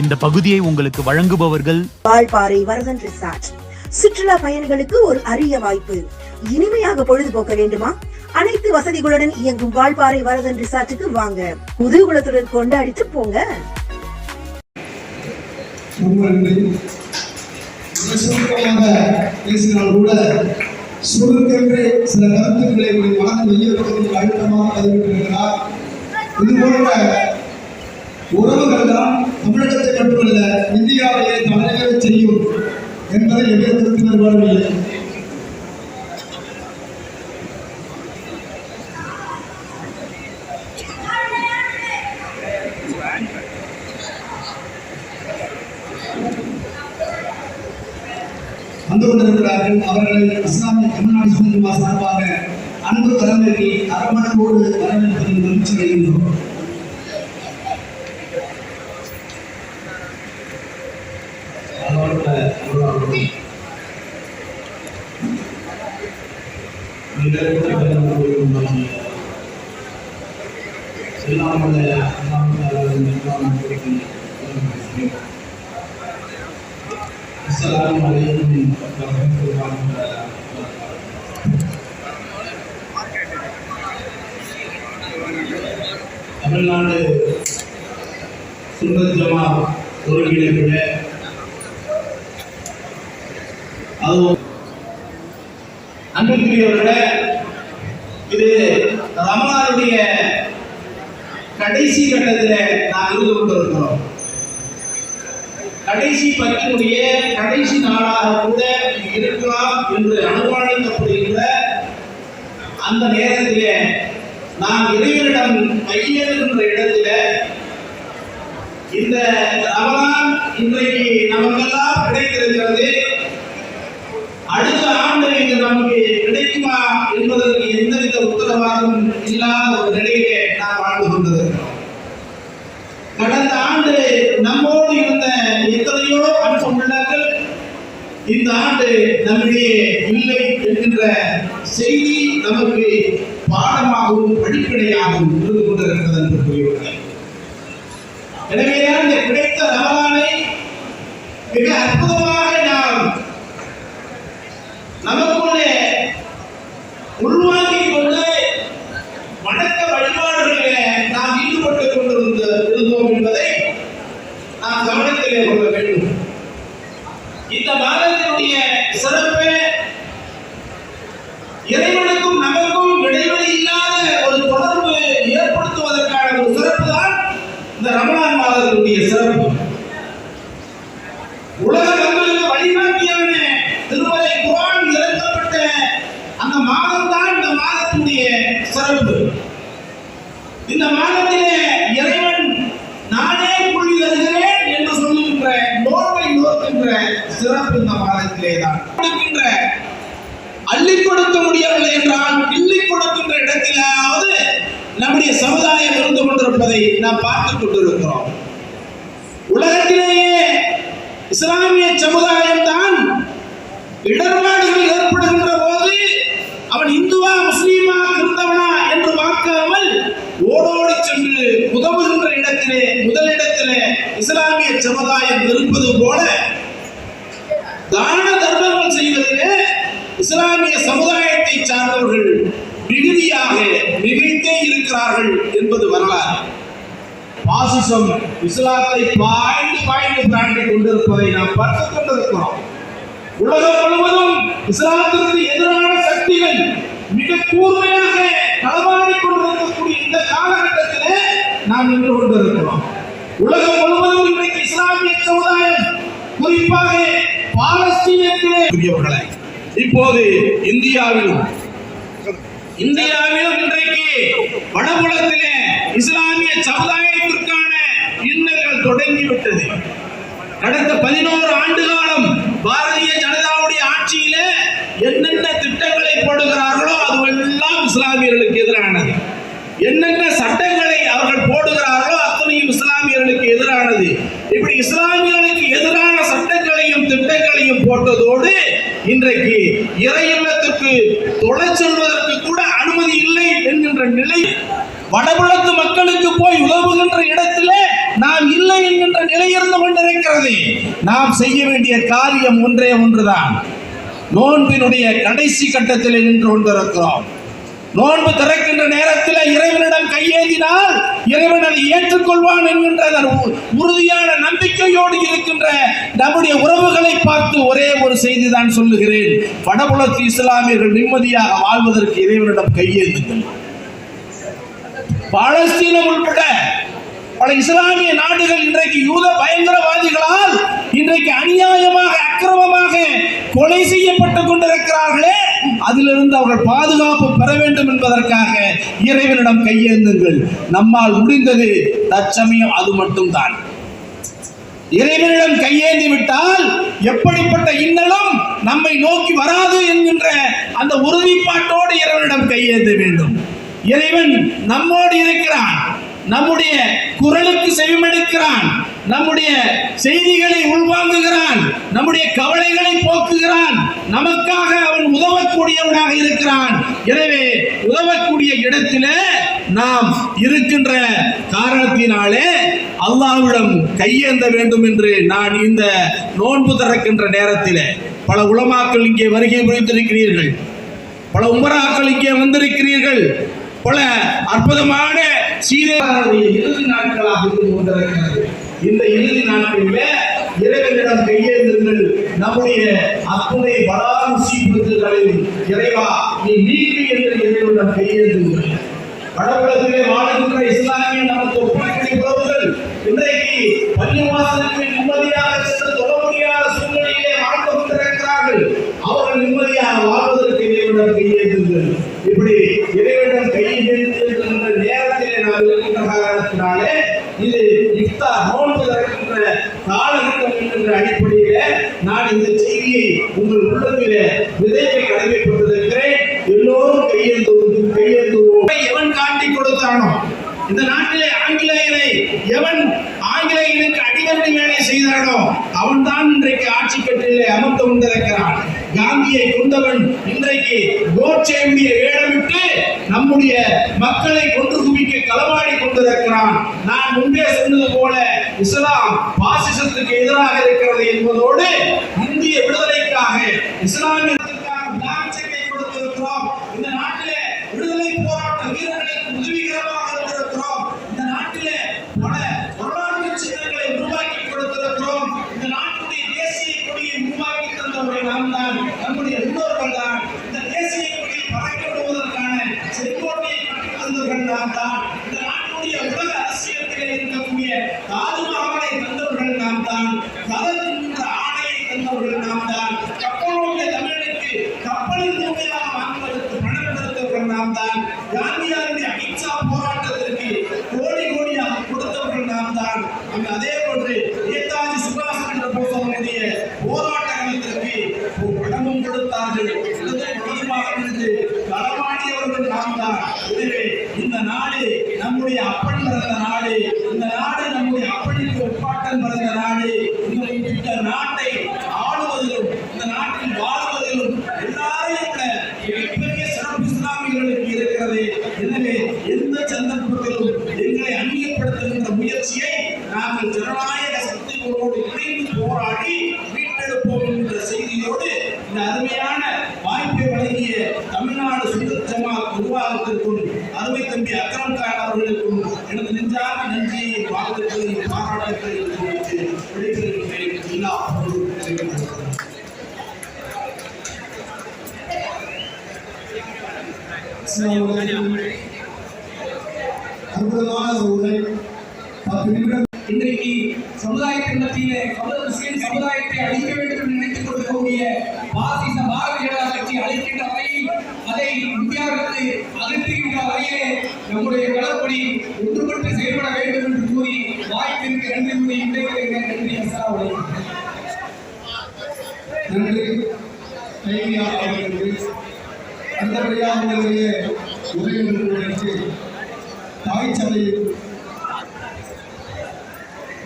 இந்த பகுதியை உங்களுக்கு வழங்குபவர்கள் வால்பாறை வரதன் ரிசார்ட் சுற்றுலா பயணிகளுக்கு ஒரு அரிய வாய்ப்பு. இனிமையாக பொழுதுபோக்க வேண்டுமா? அனைத்து வசதிகளுடன் இயங்கும் வால்பாறை வரதன் ரிசார்ட்டுக்கு வாங்க. குதூகுலத்துடன் கொண்டாடிட்டு போங்க. பேசினால் கூட சுருக்கென்று சில கருத்துக்களை உங்கள் மனதில் மையப்பகுதியில் அழுத்தமாக பதிவிட்டிருக்கிறார். இது போன்ற உறவுகள் தான் தமிழகத்தை மட்டுமல்ல இந்தியாவிலே தலைநகர செய்யும் என்பதை எவ்வித கருத்து வேறுபாடும் வந்து கொண்டிருக்கிறார்கள் அவர்களை இஸ்லாமிய தமிழ்நாடு சுதந்திரமா சார்பாக அன்பு தலைமைக்கு அரவணைப்போடு வரவேற்பதில் மகிழ்ச்சி அடைகின்றோம் السلام عليكم ورحمة الله وبركاته தமிழ்நாடு சுந்தர் ஜமா ஒருங்கிணைப்புல அதுவும் அன்புக்குரியவர்களே இது ரமணாருடைய கடைசி கட்டத்தில் நாம் இருந்து கொண்டிருக்கிறோம் கடைசி பத்தினுடைய கடைசி நாளாக கூட இருக்கலாம் என்று அனுமானிக்கப்படுகின்ற அந்த நேரத்திலே நாம் இறைவனிடம் கையெழுகின்ற இடத்துல இந்த ரமலான் இன்றைக்கு நமக்கெல்லாம் கிடைத்திருக்கிறது. அடுத்த ஆண்டு இது நமக்கு கிடைக்குமா என்பதற்கு எந்தவித உத்தரவாதம் இல்லாத ஒரு நிலையிலே நாம் வாழ்ந்து கொண்டிருக்கிறோம் கடந்த ஆண்டு நம்மோடு இருந்த எத்தனையோ அம்சம் உள்ளவர்கள் இந்த ஆண்டு நம்மிடையே இல்லை என்கின்ற செய்தி நமக்கு பாடமாகவும் படிப்பினையாகவும் இருந்து கொண்டிருக்கிறது என்று கூறியுள்ளார் எனவேதான் இந்த கிடைத்த ரமலானை மிக அற்புதமாக நாம் நமக்குள்ளே உள்வாங்கிக் கொண்டு வணக்க வழிபாடுகளிலே நாம் ஈடுபட்டுக் கொண்டிருந்த இருந்தோம் என்பதை நாம் கவனத்திலே கொள்ள வேண்டும் இந்த மாதத்தினுடைய சிறப்பு இறைவனுக்கும் நமக்கும் இடைவெளி இல்லாத ஒரு தொடர்பு ஏற்படுத்துவதற்கான ஒரு சிறப்பு தான் இந்த ரமலான் மாதத்தினுடைய சிறப்பு உலக மக்களுக்கு வழிகாட்டியவனே திருமலை குரான் இறக்கப்பட்ட அந்த மாதம் தான் இந்த மாதத்தினுடைய சிறப்பு இந்த மாதத்திலே இறைவன் நானே புள்ளி வருகிறேன் என்று சொல்லுகின்ற நோர்வை நோக்கின்ற சிறப்பு இந்த மாதத்திலே தான் கொடுக்கின்ற அள்ளி கொடுக்க முடியவில்லை என்றால் கிள்ளி கொடுக்கின்ற இடத்திலாவது நம்முடைய சமுதாயம் இருந்து கொண்டிருப்பதை நாம் பார்த்துக் கொண்டிருக்கிறோம். உலகத்திலேயே இஸ்லாமிய சமுதாயம் தான் இடர்பாடுகள் என்று உதவுகின்ற இடத்திலே முதலிடத்திலே இஸ்லாமிய சமுதாயம் இருப்பது போல தான தர்மங்கள் செய்வதிலே இஸ்லாமிய சமுதாயத்தை சார்ந்தவர்கள் மிகுதியாக மிகைத்தே இருக்கிறார்கள் என்பது வரலாறு. பாசிசம் இஸ்லாத்தை பாய்ந்து பாய்ந்து பிராண்டி கொண்டிருப்பதை நாம் பார்த்து கொண்டிருக்கிறோம். உலகம் முழுவதும் இஸ்லாத்திற்கு எதிரான சக்திகள் மிக கூர்மையாக களமாடிக் கொண்டிருக்கக்கூடிய இந்த காலகட்டத்திலே நாம் நின்று கொண்டிருக்கிறோம். உலகம் முழுவதும் இன்றைக்கு இஸ்லாமிய சமுதாயம் குறிப்பாக பாலஸ்தீனத்திலே புரியவர்களே இப்போது இந்தியாவிலும் இந்தியாவிலும் இன்றைக்கு வடபுலத்திலே இஸ்லாமிய சமுதாயத்திற்கான இன்னல்கள் தொடங்கிவிட்டது. கடந்த பதினோரு ஆண்டு காலம் பாரதிய ஜனதாவுடைய ஆட்சியிலே என்னென்ன திட்டங்களை போடுகிறார்களோ அதுவெல்லாம் இஸ்லாமியர்களுக்கு எதிரானது. என்னென்ன சட்டங்களை அவர்கள் போடுகிறார்களோ அத்தனையும் இஸ்லாமியர்களுக்கு எதிரானது. இப்படி இஸ்லாமியர்களுக்கு எதிரான சட்டங்களையும் திட்டங்களையும் போட்டதோடு இன்றைக்கு இறை தொலை செல்வதற்கு கூட அனுமதி இல்லை என்கின்ற நிலை வடபுலத்து மக்களுக்கு போய் உதவுகின்ற இடத்திலே நாம் இல்லை என்கின்ற நிலை இருந்து கொண்டிருக்கிறது. நாம் செய்ய வேண்டிய காரியம் ஒன்றே ஒன்றுதான். நோன்பினுடைய கடைசி கட்டத்தில் நின்று கொண்டிருக்கிறோம். நோன்பு திறக்கின்ற நேரத்தில் இறைவனிடம் கையேந்தினால் இறைவன் அதை ஏற்றுக்கொள்வான் என்கின்ற உறுதியான நம்பிக்கையோடு இருக்கின்ற நம்முடைய உறவுகளை பார்த்து ஒரே ஒரு செய்தி தான் சொல்லுகிறேன். வடபுலத்து இஸ்லாமியர்கள் நிம்மதியாக வாழ்வதற்கு இறைவனிடம் கையேந்துங்கள். பாலஸ்தீனம் உள்பட பல இஸ்லாமிய நாடுகள் இன்றைக்கு யூத பயங்கரவாதிகளால் இன்றைக்கு அநியாயமாக அக்கிரமமாக கொலை செய்யப்பட்டுக் கொண்டிருக்கிறார்களே அதிலிருந்து அவர்கள் பாதுகாப்பு பெற வேண்டும் என்பதற்காக இறைவனிடம் கையேந்துங்கள். நம்மால் முடிந்தது தற்சமயம் அது மட்டும்தான். இறைவனிடம் கையேந்தி விட்டால் எப்படிப்பட்ட இன்னலும் நம்மை நோக்கி வராது என்கின்ற அந்த உறுதிப்பாட்டோடு இறைவனிடம் கையேந்த வேண்டும். இறைவன் நம்மோடு இருக்கிறான். நம்முடைய குரலுக்கு செவிமெடுக்கிறான். நம்முடைய செய்திகளை உள்வாங்குகிறான். நம்முடைய கவலைகளை போக்குகிறான். நமக்காக அவன் உதவக்கூடியவனாக இருக்கிறான். எனவே உதவக்கூடிய இடத்துல நாம் இருக்கின்ற காரணத்தினாலே அல்லாவிடம் கையேந்த வேண்டும் என்று நான் இந்த நோன்பு திறக்கின்ற நேரத்தில் பல உலமாக்கள் இங்கே வருகை புரிந்திருக்கிறீர்கள். பல உமராக்கள் இங்கே வந்திருக்கிறீர்கள். பல அற்புதமான சீரையாருடைய இறுதி நாட்களாக இருந்து கொண்டிருக்கிறது. இந்த இறுதி நாட்களிலே இறைவனிடம் கையேந்துங்கள் நம்முடைய அத்துணை பலாறு சீர்திருத்தங்களையும் இறைவா நீ நீக்கு என்று இறைவனிடம் கையேந்துங்கள் வடபுலத்திலே வாழ்கின்ற இஸ்லாமிய நமக்கு ஒப்படைக்கூடிய உறவுகள் இன்றைக்கு பள்ளிவாசலுக்கு நிம்மதியாக சென்று தொழ முடியாத சூழ்நிலையிலே வாழ்ந்து கொண்டிருக்கிறார்கள். அவர்கள் நிம்மதியாக வாழ்வதற்கு இறைவனிடம் கையேந்து இப்படி இறைவனிடம் கையேந்துகின்ற இருக்கிறான். நான் முன்பே சொன்னது போல இஸ்லாம் பாசிசத்துக்கு எதிராக இருக்கிறது என்பதோடு இந்திய விடுதலைக்காக இஸ்லாமிய கொடுத்தவர்கள் நாம் அந்நியப்படுத்துகின்ற முயற்சியை நாங்கள் ஜனநாயக சக்திகளோடு இணைந்து போராடி மீட்டெடுப்போம் என்ற செய்தியோடு இந்த அருமையான வாய்ப்பை வழங்கிய தமிழ்நாடு சுந்தர் ஜமாத் நிர்வாகத்திற்கும் அருமை தம்பி அக்ரம் கான் அவர்களுக்கும் எனது நெஞ்சார்ந்த நன்றியை வாழ்த்துக்களை பாராட்டுக்களை தெரிவித்து விடைபெறுகிறேன். எல்லா அவர்களுக்கும் அற்புதமான நினைத்துக் பாசிச பாரதிய ஜனதா கட்சி அழைக்கின்ற வரையில் அதை இந்தியாவிற்கு அகற்றுகின்ற வரையிலே நம்முடைய கடற்படி ஒன்றுபட்டு செயல்பட வேண்டும் என்று கூறி வாய்ப்பிற்கு நன்றி கூறி விடைபெறுகிறேன். நன்றி அஸ்ஸலாமு நன்றி. கைவியா அவர்களுக்கு அடுத்தபடியாக உங்களுடைய தாய் சபையில்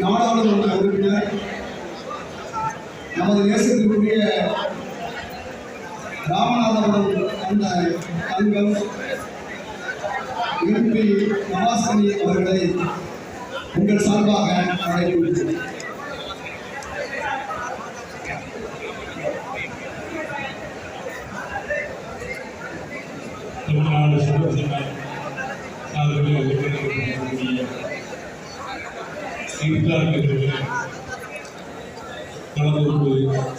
நாடாளுமன்ற உறுப்பினர் நமது தேசத்திற்குரிய ராமநாதபுரம் அந்த அங்கம் எம்பி அவர்களை உங்கள் சார்பாக அழைப்பு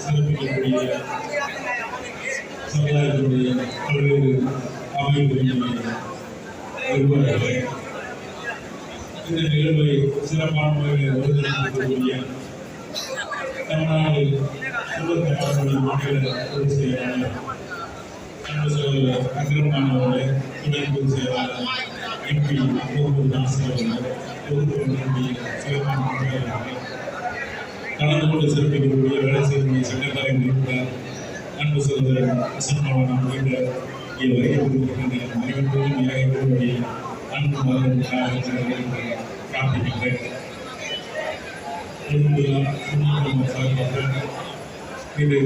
சிறப்பிக்கக்கூடிய அமைப்புகளின் இந்த நிகழ்வை சிறப்பான முறையில் ஒருங்கிணைக்கக்கூடிய தமிழ்நாடு சுதந்திர மாநில பொதுச் செயலாளர் அன்பு துணை பொதுச் செயலாளர் எம்பி முகமது நாசர் சிறப்பான முறையில் கலந்து கொண்டு சிறப்பிக்கக்கூடிய வேலை செய்யக்கூடிய சட்டப்பேரவை உறுப்பினர் அன்பு சகோதரர் உள்ளிட்ட வருகை கொடுக்கின்ற அனைவருக்கும் இறங்கக்கூடிய அன்பு மகன் பிரார்த்திக்கின்றேன். இன்றைய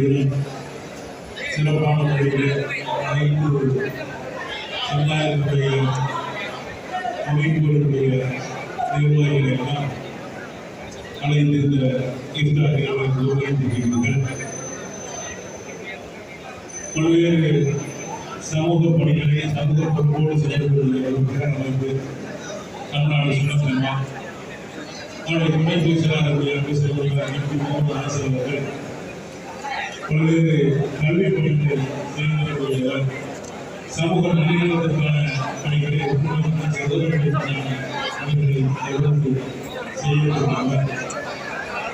தினம் சிறப்பான முறையில் அனைத்து சமுதாயத்தினுடைய அமைப்புகளுடைய நிர்வாகிகளை எல்லாம் பல்வேறு சமூக பணிகளை சமூக பொறுப்போடு செயல்படுகிற அமைப்பு தமிழ்நாடு சுண்ணத்தினமா அவருடைய துணை பேசுகிறார்கள் என்று சொல்கிறார் பல்வேறு கல்வி பணிகளை சமூக நல்லிணக்கத்திற்கான பணிகளை ஒட்டுமொத்த சகோதரர்களுக்கான பணிகளை தொடர்ந்து செய்திருக்கிறார்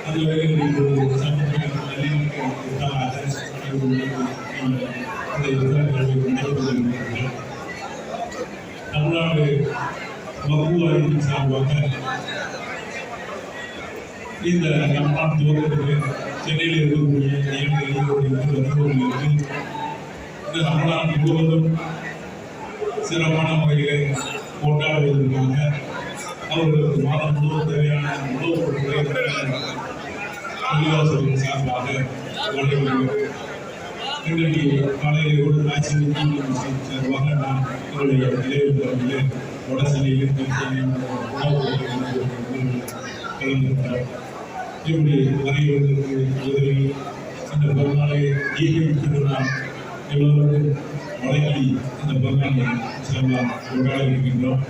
அந்த வகையில் இப்போது சமூக இந்த விழாக்களை நடைபெறுகின்றன தமிழ்நாடு வகுப்பு அறிவின் சார்பாக இந்த நம்மால் துவக்கத்துக்கு சென்னையில் இருக்கக்கூடிய ஏழு ஈரோடு வருவோர்களுக்கு இந்த தமிழ்நாடு முழுவதும் சிறப்பான முறையிலே கொண்டாடுவதற்காக அவர்களுக்கு மாதம் முழுவதும் தேவையான உணவுப் பொருட்களை சார்பாக வழங்குகிறது. எங்களுக்கு காலையில் ஒரு ஆட்சி சார்பாக நான் எங்களுடைய நிலையத்திலே வடசென்னையில் கல்வியில் இப்படி அறிவதற்கு உதவி இந்த பெருமாளை ஈகை திருநாள் எல்லோருக்கும் வழங்கி இந்த பெருமாளை சிறப்பாக கொண்டாட இருக்கின்றோம்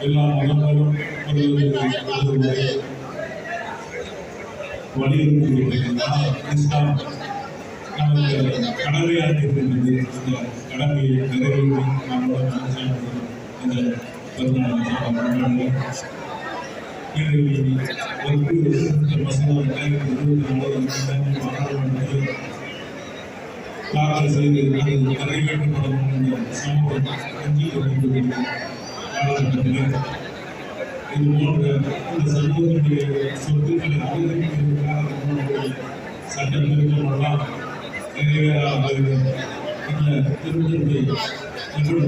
எல்லா மதங்களும் ஒருவரை வலியுறுத்தி இஸ்லாம் நமக்கு கடமையாக இருக்கின்றது அந்த கடமையை நிறைவேற்றி நம்மளோட இந்த தாக்கல் செய்து அது நிறைவேற்றப்படும் என்ற சமூகம் அஞ்சு காலகட்டத்தில் இது போன்ற இந்த சமூகத்தினுடைய சொத்துக்களை நிறைவேறாத இந்த திருத்தத்தை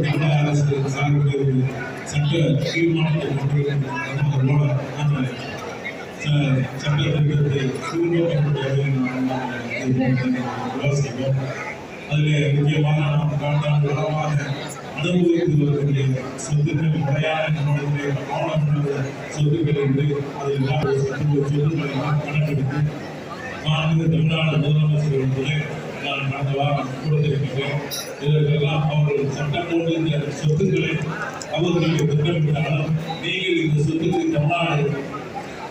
தமிழக அரசு சார்பில் சட்ட தீர்மானத்தை கொண்டிருக்கின்ற அந்த சட்ட திருத்தத்தை அதில் முக்கியமாக நாம் காண்டாண்டு காலமாக அனுபவித்து வரக்கூடிய சொத்துக்கள் முறையான நம்மளுடைய உள்ள சொத்துக்கள் என்று அதில் எல்லாம் சொத்துக்கள் சொத்துக்களை கணக்கெடுத்து மாண்பு தமிழ்நாடு முதலமைச்சர் நான் கடந்த வாரம் கொடுத்திருக்கின்றேன் இதற்கெல்லாம் அவர்கள் சட்டம் போட்டு இந்த சொத்துக்களை அவர்களுக்கு திட்டமிட்டாலும் நீங்கள் இந்த சொத்துக்கு தமிழ்நாடு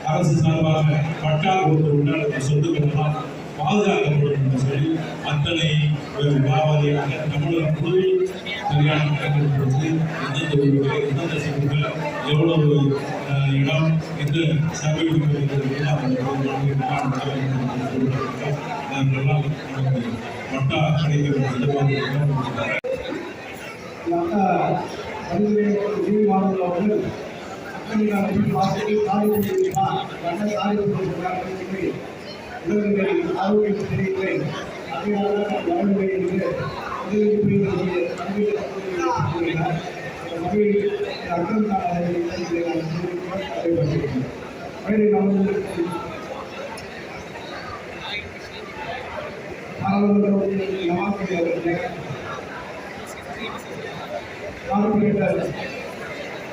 அரசு சார்பாக பட்டா கொடுத்து விட்டால் இந்த சொத்துக்களெல்லாம் பாதுகாக்கப்படும் என்று சொல்லி அத்தனை வியாபாரியாக தமிழக முழு சரியான கணக்கெடுப்பு கொடுத்து எந்தெந்த வீடுகள் எந்தெந்த சொத்துக்கள் எவ்வளவு அஹ், இடம் எந்த சர்வீஸ் அதெல்லாம் நமக்கு பட்டா அக்கம் மகளிர் நமக்கு பாராளுமன்ற நவாசி அவர்கள் கார்பரேட்டர் திரு ராமதாஸ் அவர்கள் திரு குடியரசு அவர்கள் திரு எஸ்பி நவாஸ் அவர்கள்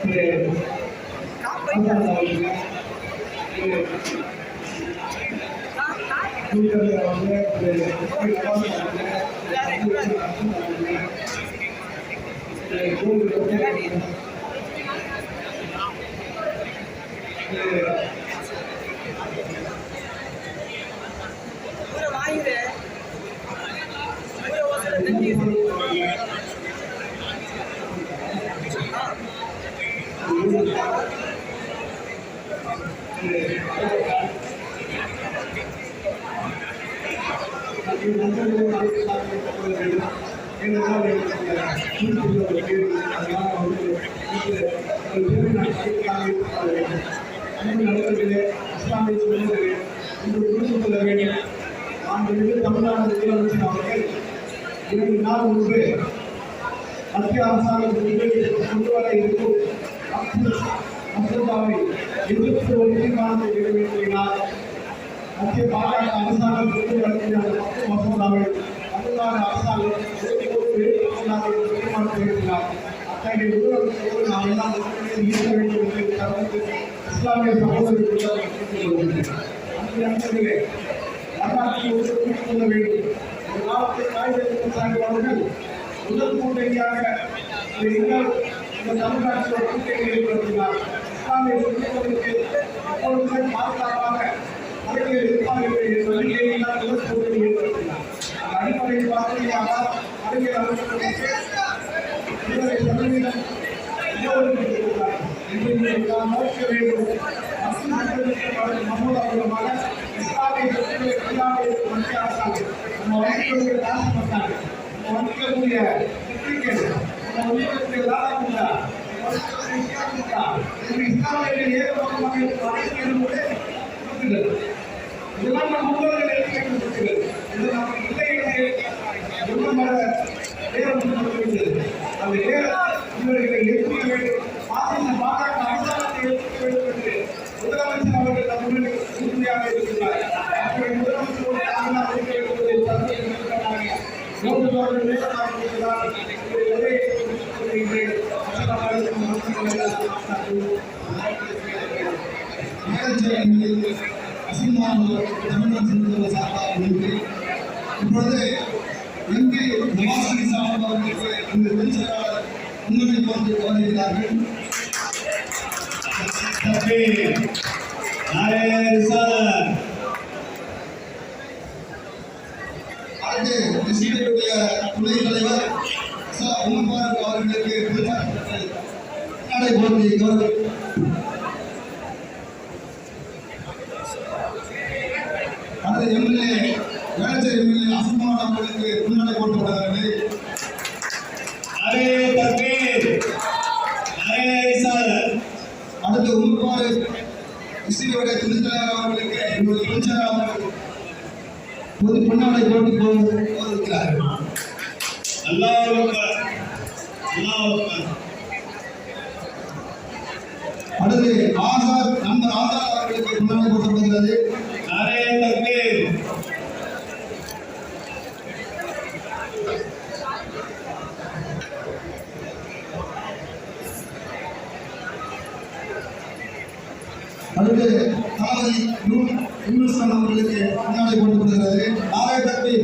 திரு அப்துல் ஹசன் அவர்கள் திரு அவர்கள் திரு தமிழ்நாடு முதலமைச்சர் அவர்கள் இரண்டு நாள் முன்பு மத்திய அரசாங்கத்திற்கு கொண்டு வர இருக்கும் மசோதாவை எதிர்த்து ஒரு தீர்மானத்தை நிறைவேற்றினார் மத்திய பாஜக அரசாங்கம் மசோதாவை தமிழ்நாடு அரசாங்கம் ஒருபோதும் ஏற்றுக்கொள்ளாத அத்தகைய முதலமைச்சரோடு நாம் எல்லாம் ஒற்றுமையில் வேண்டும் என்று கருத்து இஸ்லாமிய சகோதரர்கள் வரலாற்றை கொள்ள வேண்டும். ஒரு காலத்தில் அவர்கள் முதல் கூட்டணியாக இந்த தமிழ்நாட்டில் ஏற்படுத்தினார். இஸ்லாமிய எப்பொழுதுமே பாதுகாப்பாக அவர்கள் இருப்பார்கள் என்ற நம்பிக்கையை தான் முதல் கூட்டணி ஏற்படுத்தினார் அந்த அடிப்படையில் பார்த்தீங்கன்னா அறிவியல் அமைச்சர்களுக்கு இருபது சதவீதம் இடஒதுக்கீடு கொடுத்தார். என்று நீங்கள் நாம் நோக்க வேண்டும் அரசு சட்டத்திற்கு மசோதா மூலமாக இஸ்லாமிய சொத்துக்களை கையாள மத்திய அரசாங்கம் நம்ம வங்கிகளுடைய தாசப்பட்டாங்க நம்ம வங்கிகளுடைய சித்திரிக்கை நம்ம வங்கிகளுடைய லாபமுண்டா இஸ்லாமியர்கள் ஏகபோகமாக இருக்கும் அனைத்து கூட கொடுக்கிறது இதெல்லாம் நம் முன்னோர்கள் எடுத்துக்கிறது இது நமக்கு இல்லை என்று எவ்வளவு நேரம் கொடுக்கிறது அந்த நேரம் இவர்களை எடுத்துக்க வேண்டும் ஆசிய பாஜக அரசாங்கத்தை எடுத்துக்க வேண்டும் என்று முதலமைச்சர் அவர்கள் நம் முன்னிலை உறுதியாக இருக்கிறார் அப்படி முதலமைச்சரோடு நாங்கள் இருக்க வேண்டும் என்பதை தந்தை இருக்கிறாங்க மூன்று வருட நேரமாக இருக்கிறார் ஒரே சொல்கின்றேன் இப்பொழுது எம்பி நவாஸ் அலி சாஹிப் அவர்களுக்கு இந்த வெளிச்செயலாளர் முன்னுரிமை போன்று வருகிறார்கள் அடுத்து இசையுடைய துணைத் தலைவர் ச. உமர் அவர்களுக்கு வெளிச்செயலாளர் நடைபெறும் கௌரவ எம்எல்ஏ வேளச்சேரி எம்எல்ஏ அசமான் அவர்களுக்கு முன்னாடி போட்டுவிடுகிறார்கள் அரே தக்பீர் அரே ரிசாலத் அடுத்து உம்பாறு இஸ்ரீயோட துணைத்தலைவர் அவர்களுக்கு என்னுடைய அமைச்சர் அவர்கள் பொது பொன்னாடை போட்டு போகிறார்கள் அல்லாஹ் அல்லாஹ் அடுத்து ஆசாத் நண்பர் ஆசாத் அவர்களுக்கு பொன்னாடை போட்டப்படுகிறது அரே தக்பீர் அதுக்கு தளபதி நூ- யூனுஸ் கான் அவர்களுக்கு கொண்டு வருகிறது நாராய தக்பி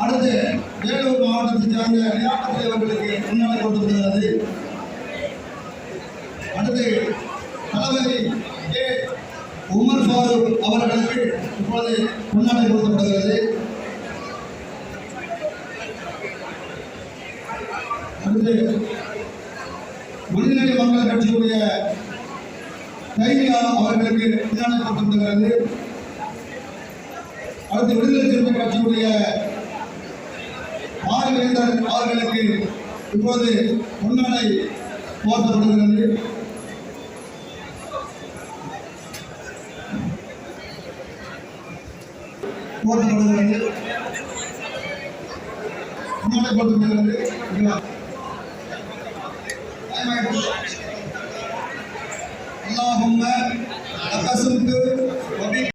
அடுத்து வேலூர் மாவட்டத்தைச் சேர்ந்த விளையாட்டுத்துறை அவர்களுக்கு முன்னாடி போட்டப்படுகிறது அடுத்து தளபதி ஏ உமர் ஃபாரூக் அவர்களுக்கு இப்பொழுது முன்னாடி கொடுக்கப்படுகிறது அடுத்து மனிதநேய மக்கள் கட்சியுடைய கைதியா அவர்களுக்கு முன்னாடி கொடுக்கப்படுகிறது அடுத்து விடுதலை சிறுத்தை கட்சியுடைய ஆறுவேந்தர் அவர்களுக்கு இப்போது முன்னாடை போர்த்தப்படுகிறது. போர்த்தப்படுகிறது. முன்னாடை போர்த்தப்படுகிறது. اللهم لقسمت